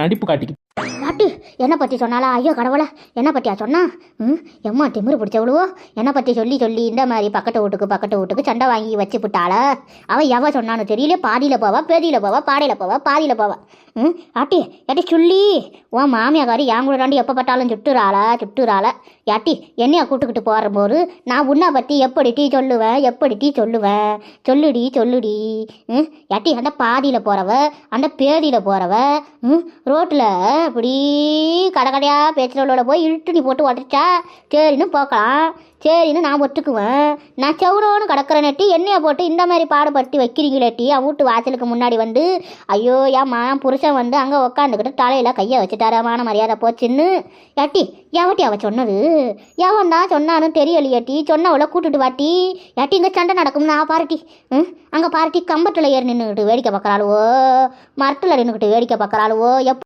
நடிப்பு காட்டிக்கிட்டு பாட்டி என்ன பற்றி சொன்னாலா ஐயோ கடவுளை என்ன பற்றியா சொன்னா? ம் எம்மா திமிரு பிடிச்சவளுவோ? என்ன பற்றி சொல்லி சொல்லி இந்த மாதிரி பக்கத்து வீட்டுக்கு பக்கத்து வீட்டுக்கு சண்டை வாங்கி வச்சு விட்டாள? அவள் எவ சொன்னான்னு தெரியல. பாதியில் போவா பேதியில் போவா பாடையில் போவா பாதியில் போவா. ம் ஆட்டி ஏட்டி சொல்லி. உன் மாமியாக்காரி என் கூட தாண்டி எப்போ பட்டாலும் சுட்டுறாளா சுட்டுறாள? யாட்டி என்னையை கூட்டுக்கிட்டு போகிற போது நான் உன்னை பற்றி எப்படி டீ சொல்லுவேன்? எப்படி டீ சொல்லுவேன்? சொல்லுடி சொல்லுடி. ம் யாட்டி அந்த பாதியில் போகிறவ அந்த பேதியில் போகிறவ ம் ரோட்டில் அப்படி கடை கடையாக பேச்சுறவளோட போய் இழுட்டு நீ போட்டு உடச்சா சரின்னு போக்கலாம் சரின்னு நான் ஒத்துக்குவேன். நான் செவரோன்னு கிடக்கிற எண்ணெயை போட்டு இந்த மாதிரி பாடுபடுத்தி வைக்கிறீங்களேட்டி அவன் வீட்டு வாசலுக்கு முன்னாடி வந்து ஐயோ ஏம்மா புருஷன் வந்து அங்கே உக்காந்துக்கிட்டு தலையில் கையை வச்சுட்டாராமான மரியாதை போச்சுன்னு. ஏட்டி யாவட்டி அவ சொன்னது? எவன் தான் சொன்னான்னு தெரியலையாட்டி சொன்னவளை கூட்டுட்டு வாட்டி ஏட்டி இங்கே சண்டை நடக்கும் நான் பாருட்டி. ம்? அங்கே பாருட்டி கம்பத்தில் ஏறி நின்றுக்கிட்டு வேடிக்கை பார்க்குறாளுவோ? மரத்தில் நின்றுக்கிட்டு வேடிக்கை பார்க்குறாளுவோ? எப்போ